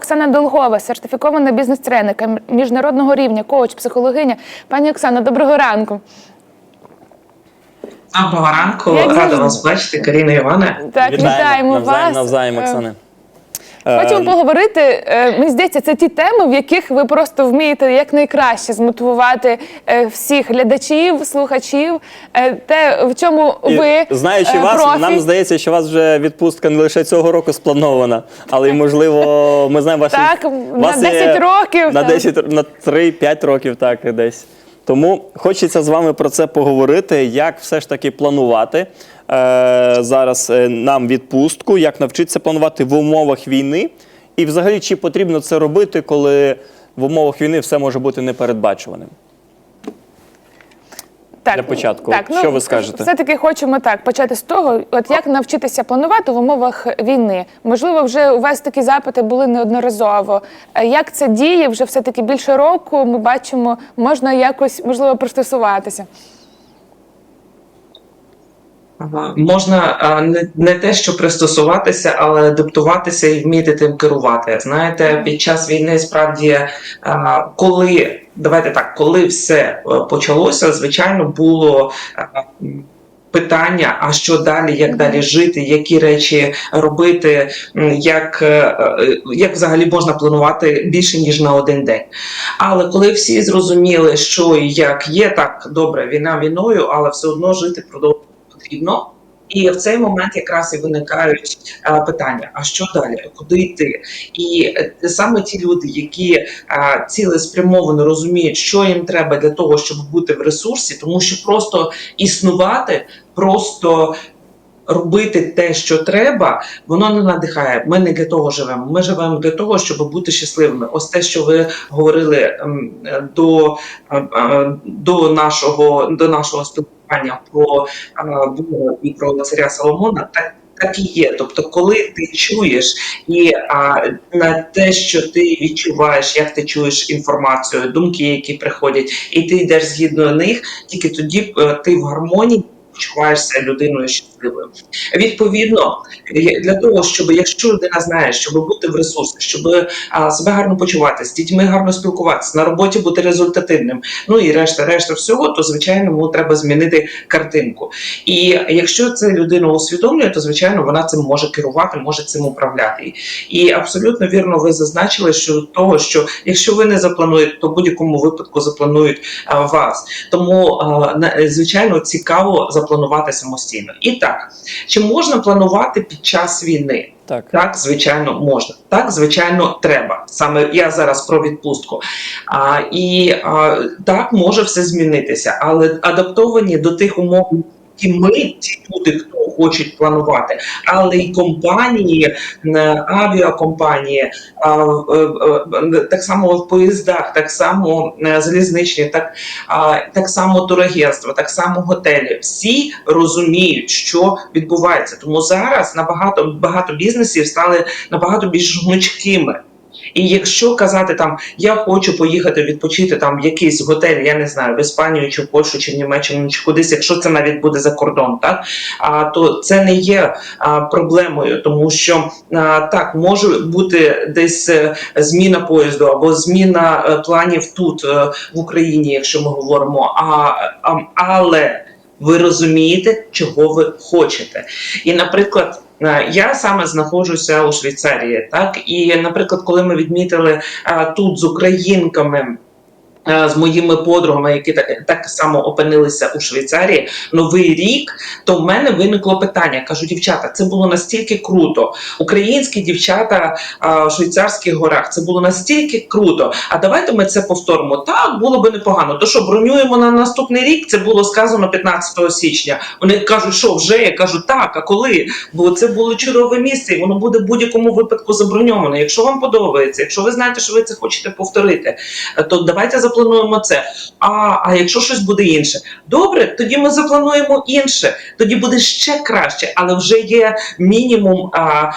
Оксана Долгова, сертифікована бізнес-тренерка міжнародного рівня, коуч, психологиня. Пані Оксана, доброго ранку. Доброго ранку, Як рада завжди. вас бачити, Каріна Івана. Так, вітаємо, навзаєм, вас. навзаєм, Е, Оксане. Хочемо поговорити. е, Мені здається, це ті теми, в яких ви просто вмієте якнайкраще змотивувати е, всіх глядачів, слухачів. е, Те, в чому і ви знаючи е, вас, нам здається, що у вас вже відпустка не лише цього року спланована, але й можливо, ми знаємо ваші Так, у на вас 10 років, на так. 10, на 3-5 років, так десь. Тому хочеться з вами про це поговорити, як все ж таки планувати е, зараз е, нам відпустку, як навчитися планувати в умовах війни, і взагалі чи потрібно це робити, коли в умовах війни все може бути непередбачуваним. Так, Для початку, Так, ну, що ви скажете? Все-таки хочемо так почати з того, от як навчитися планувати в умовах війни. Можливо, вже у вас такі запити були неодноразово. Е, Як це діє вже все-таки більше року? Ми бачимо, можна якось можливо пристосуватися. Ага. Можна а, не, не те, що пристосуватися, але адаптуватися і вміти тим керувати. Знаєте, під час війни справді, а, коли давайте так, коли все е, почалося, звичайно, було. а, Питання, а що далі, як далі жити, які речі робити, як, е, е, як взагалі можна планувати більше ніж на один день. Але коли всі зрозуміли, що і як є, так добре, війна війною, але все одно жити продовжувати потрібно. І в цей момент якраз і виникають а, питання: а що далі? Куди йти? І е, саме ті люди, які а, цілеспрямовано розуміють, що їм треба для того, щоб бути в ресурсі, тому що просто існувати, просто робити те, що треба, воно не надихає. Ми не для того живемо. Ми живемо для того, щоб бути щасливими. Ось те, що ви говорили е, до, е, е, до нашого до нашого спілкування про е, Бога і про царя Соломона, так. Так і є. Тобто, коли ти чуєш і а, на те, що ти відчуваєш, як ти чуєш інформацію, думки, які приходять, і ти йдеш згідно них, тільки тоді е, ти в гармонії почуваєшся людиною щасливою. Відповідно, для того, щоб якщо людина знає, щоб бути в ресурсі, щоб а, себе гарно почувати, з дітьми гарно спілкуватися, на роботі бути результативним, ну і решта, решта всього, то звичайно йому треба змінити картинку. І якщо це людина усвідомлює, то звичайно вона цим може керувати, може цим управляти. І абсолютно вірно ви зазначили, що того, що якщо ви не заплануєте, то в будь-якому випадку запланують а, вас. Тому а, звичайно цікаво запланувати самостійно. І так, чи можна планувати під час війни? Так. Так, звичайно, можна. Так, звичайно, треба. Саме я зараз про відпустку. А, і а, так може все змінитися, але адаптовані до тих умов. які ми, ті люди, хто хочуть планувати, але й компанії, е, авіакомпанії, е, е, так само в поїздах, так само залізничні, так, так само турагентства, так само готелі. Всі розуміють, що відбувається. Тому зараз набагато багато бізнесів стали набагато більш гнучкими. І якщо казати там я хочу поїхати відпочити там в якийсь готель, я не знаю, в Іспанію чи в Польщу, чи в Німеччину, чи кудись, якщо це навіть буде за кордон, так а то це не є а, проблемою, тому що а, так може бути десь е, зміна поїзду або зміна е, планів тут е, в Україні, якщо ми говоримо. А, а але ви розумієте, чого ви хочете, і, наприклад. Е, Я саме знаходжуся у Швейцарії, так і, наприклад, коли ми відмітили тут з українками. Е, З моїми подругами, які так, так само опинилися у Швейцарії, новий рік, то в мене виникло питання. Кажу, дівчата, це було настільки круто. Українські дівчата а, в швейцарських горах, це було настільки круто. А давайте ми це повторимо. Так було би непогано. То що бронюємо на наступний рік? Це було сказано 15 січня. Вони кажуть, що вже я кажу, так. А коли? Бо це було чудове місце, і воно буде в будь-якому випадку заброньовано. Якщо вам подобається, якщо ви знаєте, що ви це хочете повторити, е, то давайте заплануємо це. А, а якщо щось буде інше, добре, тоді ми заплануємо інше. Тоді буде ще краще, але вже є мінімум а,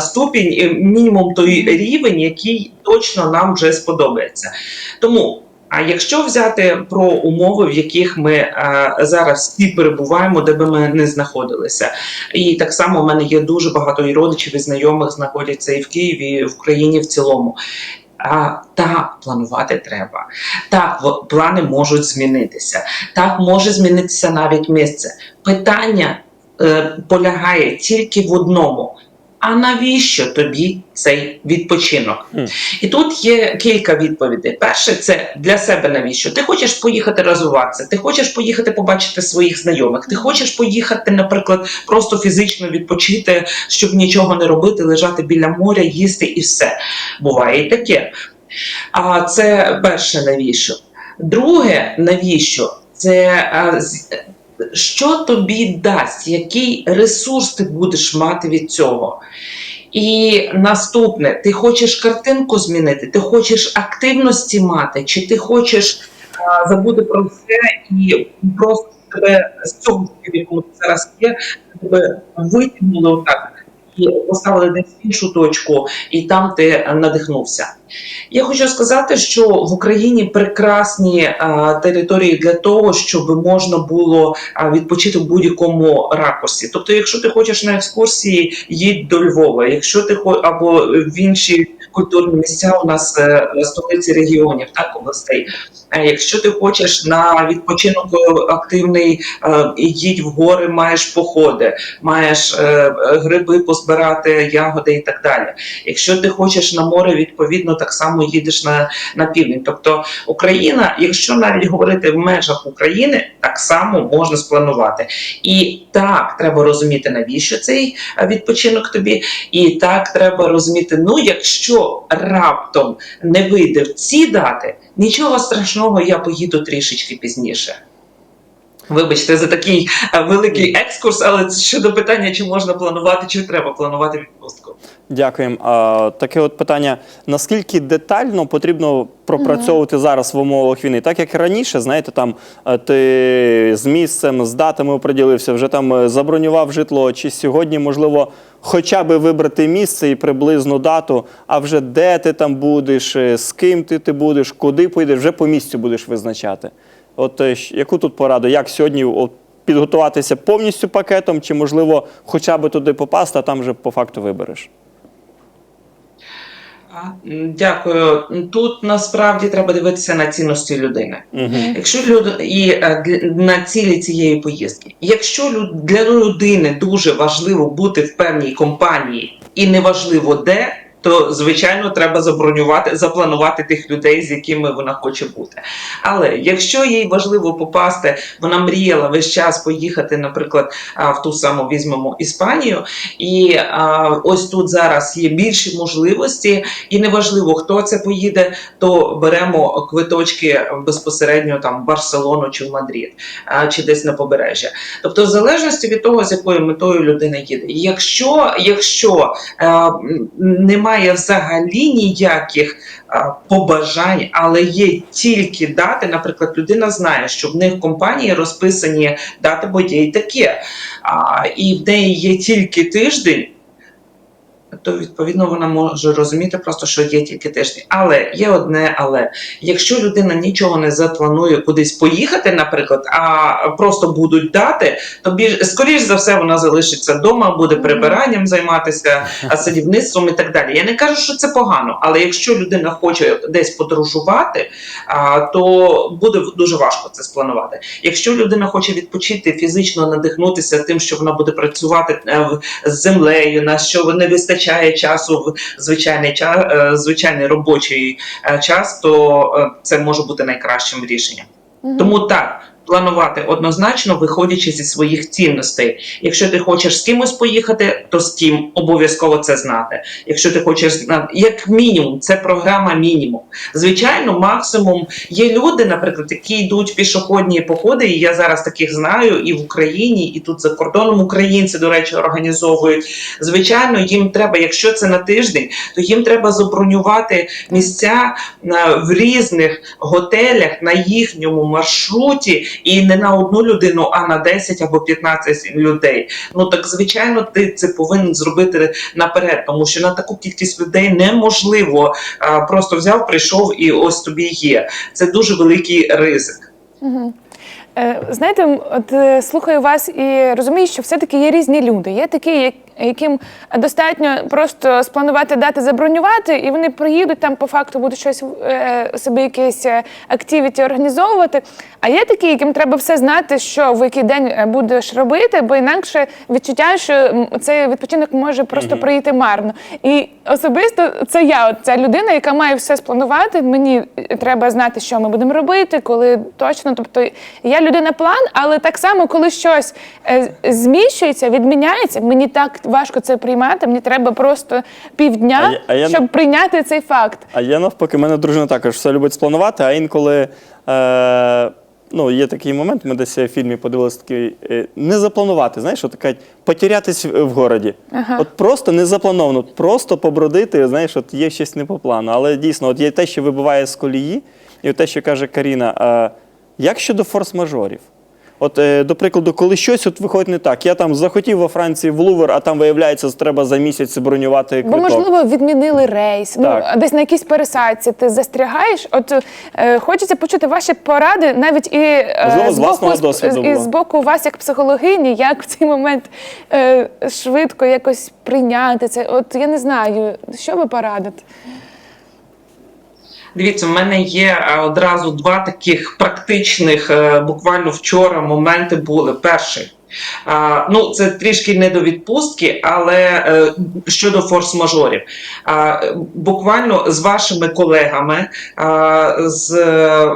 ступінь, е, мінімум той рівень, який точно нам вже сподобається. Тому А якщо взяти про умови, в яких ми е, зараз всі перебуваємо, де би ми не знаходилися, і так само в мене є дуже багато і родичів і знайомих знаходяться і в Києві, і в країні в цілому. А, так, планувати треба. Так, плани можуть змінитися. Так, може змінитися навіть місце. Питання е, полягає тільки в одному. А навіщо тобі цей відпочинок? Хм. І тут є кілька відповідей. Перше, це для себе навіщо? Ти хочеш поїхати розвиватися, ти хочеш поїхати побачити своїх знайомих, ти хочеш поїхати, наприклад, просто фізично відпочити, щоб нічого не робити, лежати біля моря, їсти і все. Буває і таке. А це перше навіщо. Друге, навіщо? Це що тобі дасть, який ресурс ти будеш мати від цього. І наступне, ти хочеш картинку змінити, ти хочеш активності мати, чи ти хочеш а, забути про все і просто тебе з цього якому зараз є, тебе витягнули отак поставили десь іншу точку, і там ти надихнувся. Я хочу сказати, що в Україні прекрасні а, території для того, щоб можна було а, відпочити в будь-якому ракурсі. Тобто, якщо ти хочеш на екскурсії, їдь до Львова. Якщо ти або в інші культурні місця у нас е, столиці регіонів, так областей. А якщо ти хочеш на відпочинок е, активний, е, їдь в гори, маєш походи, маєш е, гриби позбирати, ягоди і так далі. Якщо ти хочеш на море, відповідно так само їдеш на, на південь. Тобто Україна, якщо навіть говорити в межах України, так само можна спланувати. І так треба розуміти, навіщо цей е, відпочинок тобі. І так треба розуміти, ну якщо раптом не вийде в ці дати, нічого страшного, я поїду трішечки пізніше. Вибачте за такий е, великий екскурс, але щодо питання, чи можна планувати, чи треба планувати відпустку. Дякуємо. А, таке от питання: наскільки детально потрібно пропрацьовувати зараз в умовах війни? Так як раніше, знаєте, там е, ти з місцем, з датами оприділився, вже там е, забронював житло, чи сьогодні можливо хоча б вибрати місце і приблизну дату, а вже де ти там будеш, е, з ким ти, ти будеш, куди поїдеш, вже по місцю будеш визначати. От яку тут пораду? Як сьогодні от, підготуватися повністю пакетом, чи можливо хоча б туди попасти, а там вже по факту вибереш? Дякую. Тут насправді треба дивитися на цінності людини. Угу. Якщо люд... і е, на цілі цієї поїздки, якщо люд... для людини дуже важливо бути в певній компанії і неважливо де. То звичайно треба забронювати, запланувати тих людей, з якими вона хоче бути. Але якщо їй важливо попасти, вона мріяла весь час поїхати, наприклад, в ту саму візьмемо Іспанію, і а, ось тут зараз є більші можливості, і неважливо, хто це поїде, то беремо квиточки безпосередньо там в Барселону чи в Мадрид, а, чи десь на побережжя. Тобто, в залежності від того, з якою метою людина їде. Якщо, якщо е, м, немає взагалі ніяких побажань, але є тільки дати, наприклад, людина знає, що в них в компанії розписані дати, бо є і таке, і в неї є тільки тиждень то відповідно вона може розуміти просто, що є тільки тиждень. Але є одне, але якщо людина нічого не запланує кудись поїхати, наприклад, а просто будуть дати, то більш скоріш за все вона залишиться вдома, буде прибиранням займатися, садівництвом і так далі. Я не кажу, що це погано, але якщо людина хоче десь подорожувати, то буде дуже важко це спланувати. Якщо людина хоче відпочити, фізично надихнутися тим, що вона буде працювати е, з землею, на що не вистачає часу в звичайний час, звичайний робочий е, час, то е, це може бути найкращим рішенням. Тому так. Планувати однозначно, виходячи зі своїх цінностей. Якщо ти хочеш з кимось поїхати, то з ким обов'язково це знати. Якщо ти хочеш як мінімум, це програма мінімум. Звичайно, максимум є люди, наприклад, які йдуть в пішохідні походи, і я зараз таких знаю і в Україні, і тут за кордоном українці, до речі, організовують. Звичайно, їм треба, якщо це на тиждень, то їм треба забронювати місця в різних готелях на їхньому маршруті і не на одну людину, а на 10 або 15 людей. Ну так звичайно, ти це повинен зробити наперед, тому що на таку кількість людей неможливо а, просто взяв, прийшов і ось тобі є. Це дуже великий ризик. Е, Знаєте, от е, слухаю вас і розумію, що все-таки є різні люди. Є такі, яким достатньо просто спланувати дати забронювати, і вони приїдуть там по факту будуть щось е, собі якісь активіті організовувати. А є такі, яким треба все знати, що в який день е, будеш робити, бо інакше відчуття, що цей відпочинок може просто пройти марно. І особисто це я, от ця людина, яка має все спланувати. Мені е, треба знати, що ми будемо робити, коли точно. Тобто я людина план, але так само, коли щось е, зміщується, відміняється, мені так важко це приймати. Мені треба просто півдня, А я- а я- щоб прийняти цей факт. А я навпаки, мене дружина також все любить спланувати, а інколи. Е, Ну, є такий момент, ми десь в фільмі подивилися такий, е, не запланувати, знаєш, от така потерятись в, в городі. Ага. От просто не заплановано, просто побродити, знаєш, от є щось не по плану. Але дійсно, от є те, що вибиває з колії, і от те, що каже Каріна, а, як щодо форс-мажорів? От, е, до прикладу, коли щось от виходить не так, я там захотів во Франції в Лувр, а там виявляється, що треба за місяць бронювати Бо можливо відмінили рейс. Так. Ну десь на якійсь пересадці ти застрягаєш. От е, хочеться почути ваші поради, навіть і е, Можливо, з власного з- досвіду і було. з боку вас, як психологині, як в цей момент е, швидко якось прийняти це. От я не знаю, що ви порадите. Дивіться, в мене є е, одразу два таких практичних, е, буквально вчора моменти були. Перший. А, ну, це трішки не до відпустки, але е, щодо форс-мажорів. А, буквально з вашими колегами а, з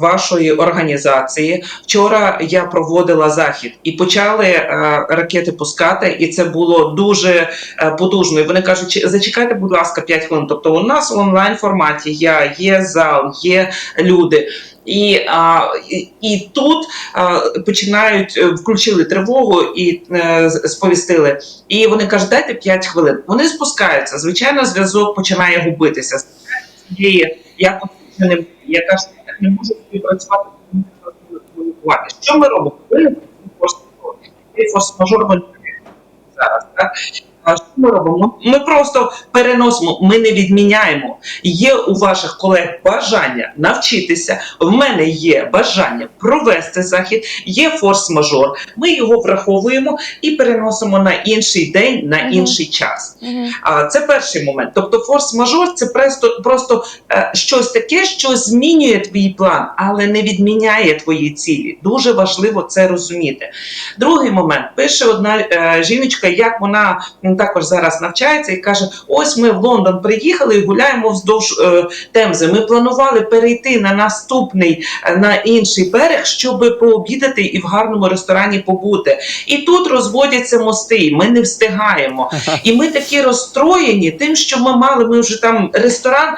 вашої організації вчора я проводила захід і почали е, ракети пускати, і це було дуже е, потужно. І вони кажуть, «Чи- зачекайте, будь ласка, 5 хвилин. Тобто, у нас в онлайн форматі я є зал, є люди. І, а, і, і тут а, починають е, включили тривогу і е, сповістили. І вони кажуть, дайте 5 хвилин. Вони спускаються. Звичайно, зв'язок починає губитися. Якось не я кажу, я не можу співпрацювати. що. Ми робимо? Ми форс-мажор. Зараз. Так? А що ми робимо? Ми просто переносимо, ми не відміняємо. Є у ваших колег бажання навчитися. В мене є бажання провести захід, є форс-мажор. Ми його враховуємо і переносимо на інший день, на інший час. А це перший момент. Тобто, форс-мажор це просто, просто е, щось таке, що змінює твій план, але не відміняє твої цілі. Дуже важливо це розуміти. Другий момент пише одна е, жіночка, як вона також зараз навчається, і каже: Ось ми в Лондон приїхали і гуляємо вздовж е, Темзи. Ми планували перейти на наступний е, на інший берег, щоб пообідати і в гарному ресторані побути. І тут розводяться мости. Ми не встигаємо. І ми такі розстроєні тим, що ми мали, ми вже там ресторан.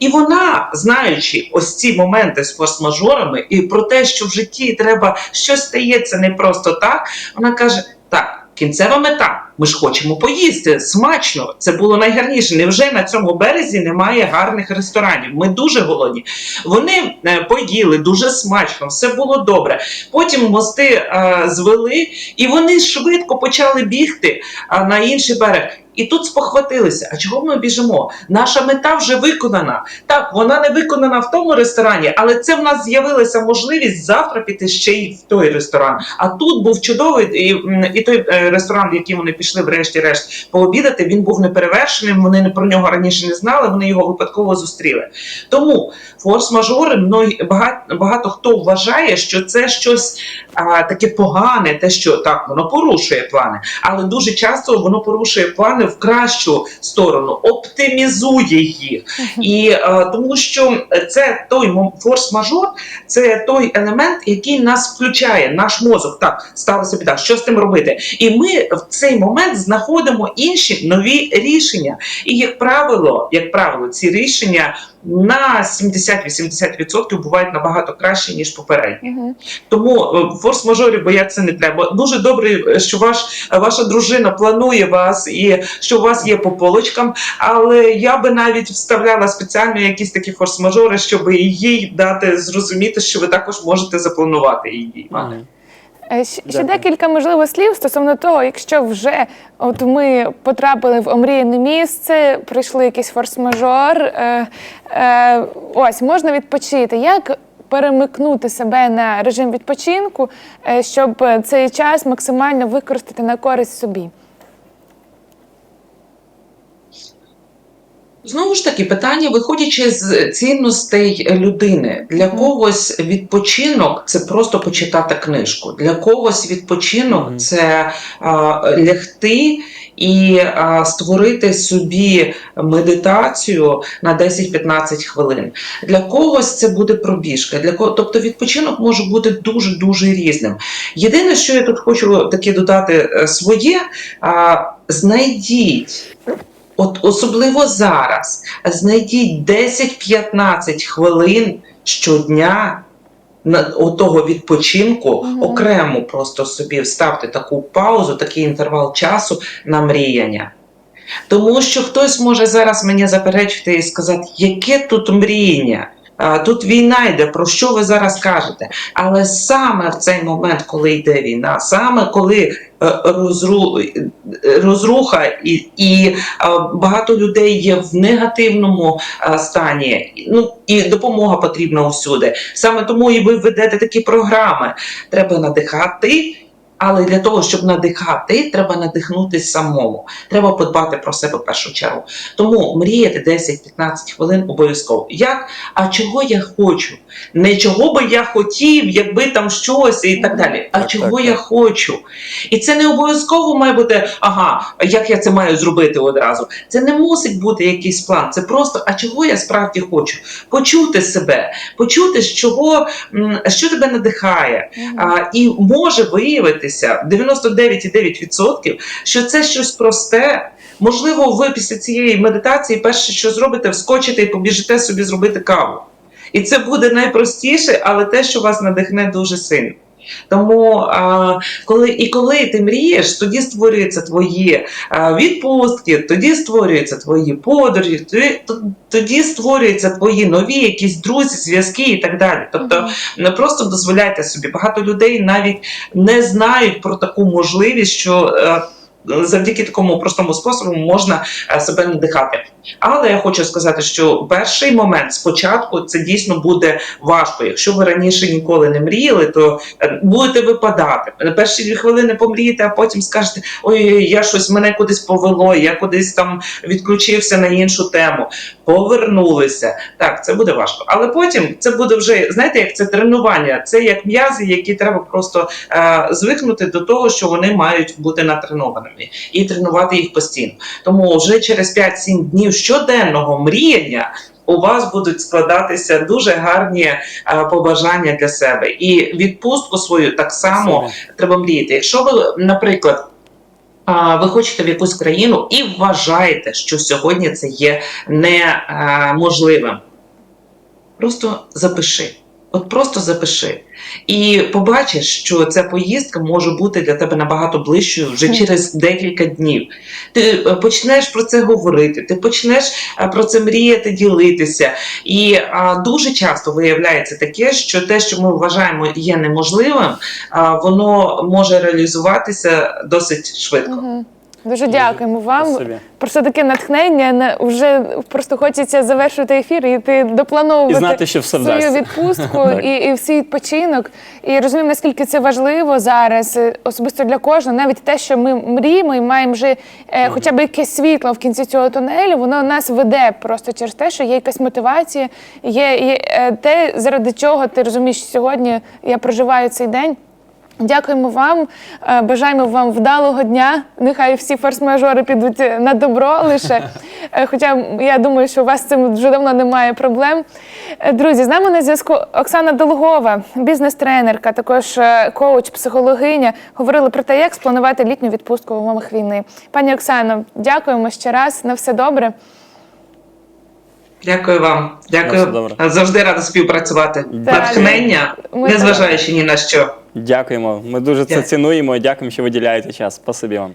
І вона, знаючи ось ці моменти з форс-мажорами, і про те, що в житті треба щось стається не просто так, вона каже. Кінцева мета. Ми ж хочемо поїсти смачно. Це було найгарніше. Невже на цьому березі немає гарних ресторанів? Ми дуже голодні. Вони е, поїли дуже смачно, все було добре. Потім мости е, звели, і вони швидко почали бігти а, на інший берег. І тут спохватилися. А чого ми біжимо? Наша мета вже виконана. Так, вона не виконана в тому ресторані, але це в нас з'явилася можливість завтра піти ще й в той ресторан. А тут був чудовий і, і той е, ресторан, в який вони пішли, врешті-решт, пообідати. Він був неперевершеним. Вони про нього раніше не знали. Вони його випадково зустріли. Тому форс-мажори багато, багато хто вважає, що це щось а, таке погане, те, що так воно порушує плани, але дуже часто воно порушує плани в кращу сторону, оптимізує їх. І е, тому що це той форс-мажор, це той елемент, який нас включає, наш мозок. Так, сталося біда, що з тим робити? І ми в цей момент знаходимо інші нові рішення. І як правило, як правило, ці рішення на 70-80% бувають набагато краще, ніж попередні. Мгм. Тому е, форс-мажорів боятися не треба. Дуже добре, е, що ваш, ваша дружина планує вас і що у вас є по полочкам, але я би навіть вставляла спеціально якісь такі форс-мажори, щоб їй дати зрозуміти, що ви також можете запланувати її. Мгм. Е, Ще Дякую. декілька можливо слів стосовно того, якщо вже от ми потрапили в омріяне місце, прийшли якийсь форс-мажор. Е, е, ось можна відпочити. Як перемикнути себе на режим відпочинку, е, щоб цей час максимально використати на користь собі? Знову ж таки, питання, виходячи з цінностей людини, для когось відпочинок це просто почитати книжку. Для когось відпочинок це а, лягти і а, створити собі медитацію на 10-15 хвилин. Для когось це буде пробіжка. Для кого, тобто відпочинок може бути дуже дуже різним. Єдине, що я тут хочу таки додати е, своє, а, знайдіть. От особливо зараз знайдіть 10-15 хвилин щодня на того відпочинку, Мгм. окремо просто собі вставте таку паузу, такий інтервал часу на мріяння. Тому що хтось може зараз мені заперечити і сказати, яке тут мріяння? Тут війна йде, про що ви зараз кажете? Але саме в цей момент, коли йде війна, саме коли е, розру, розруха і, і багато людей є в негативному стані, ну і допомога потрібна усюди. Саме тому і ви ведете такі програми. Треба надихати. Але для того, щоб надихати, треба надихнутися самому. Треба подбати про себе в першу чергу. Тому мріяти 10-15 хвилин обов'язково. Як? А чого я хочу? Не чого би я хотів, якби там щось і так далі. А Так, чого так, я так. хочу? І це не обов'язково має бути, ага, як я це маю зробити одразу. Це не мусить бути якийсь план. Це просто, а чого я справді хочу? Почути себе, почути, з чого, що тебе надихає. А, і може виявитися 99,9%, що це щось просте. Можливо, ви після цієї медитації перше, що зробите, вскочите і побіжите собі зробити каву. І це буде найпростіше, але те, що вас надихне дуже сильно. Тому а, коли і коли ти мрієш, тоді створюються твої а, відпустки, тоді створюються твої подорожі, тоді, тоді створюються твої нові якісь друзі, зв'язки і так далі. Тобто не просто дозволяйте собі. Багато людей навіть не знають про таку можливість, що е, завдяки такому простому способу можна е, себе надихати. Але я хочу сказати, що перший момент спочатку це дійсно буде важко. Якщо ви раніше ніколи не мріяли, то е, будете випадати. На Перші дві хвилини помрієте, а потім скажете: ой, я щось мене кудись повело, я кудись там відключився на іншу тему. Повернулися. Так, це буде важко. Але потім це буде вже, знаєте, як це тренування. Це як м'язи, які треба просто е, звикнути до того, що вони мають бути натренованими і тренувати їх постійно. Тому вже через 5-7 днів щоденного мріяння. У вас будуть складатися дуже гарні е, побажання для себе, і відпустку свою так само Собі. треба мріяти. Якщо ви, наприклад, а, ви хочете в якусь країну і вважаєте, що сьогодні це є неможливим, просто запиши. От просто запиши. І побачиш, що ця поїздка може бути для тебе набагато ближчою вже через декілька днів. Ти е, почнеш про це говорити, ти почнеш е, про це мріяти, ділитися. І а, дуже часто виявляється таке, що те, що ми вважаємо є неможливим, а, воно може реалізуватися досить швидко. Дуже дякуємо вам. Спасибі. Просто таке натхнення. Вже просто хочеться завершити ефір і ти доплановувати І знати, що все свою відпустку і, і всій відпочинок. І розуміємо, наскільки це важливо зараз, е, особисто для кожного. Навіть те, що ми мріємо і маємо вже е, хоча б якесь світло в кінці цього тунелю, воно нас веде просто через те, що є якась мотивація, є, є е, те, заради чого ти розумієш, що сьогодні я проживаю цей день. Дякуємо вам, е, бажаємо вам вдалого дня. Нехай всі форс-мажори підуть на добро лише. Е, Хоча я думаю, що у вас з цим вже давно немає проблем. Е, Друзі, з нами на зв'язку Оксана Долгова, бізнес-тренерка, також е, коуч, психологиня. Говорили про те, як спланувати літню відпустку в умовах війни. Пані Оксано, дякуємо ще раз. На все добре. Дякую вам. Дякую. добре. Завжди рада співпрацювати. Так. Натхнення, незважаючи ні на що. Дякуємо. Ми дуже це цінуємо дякуємо, що виділяєте час. Спасибі вам.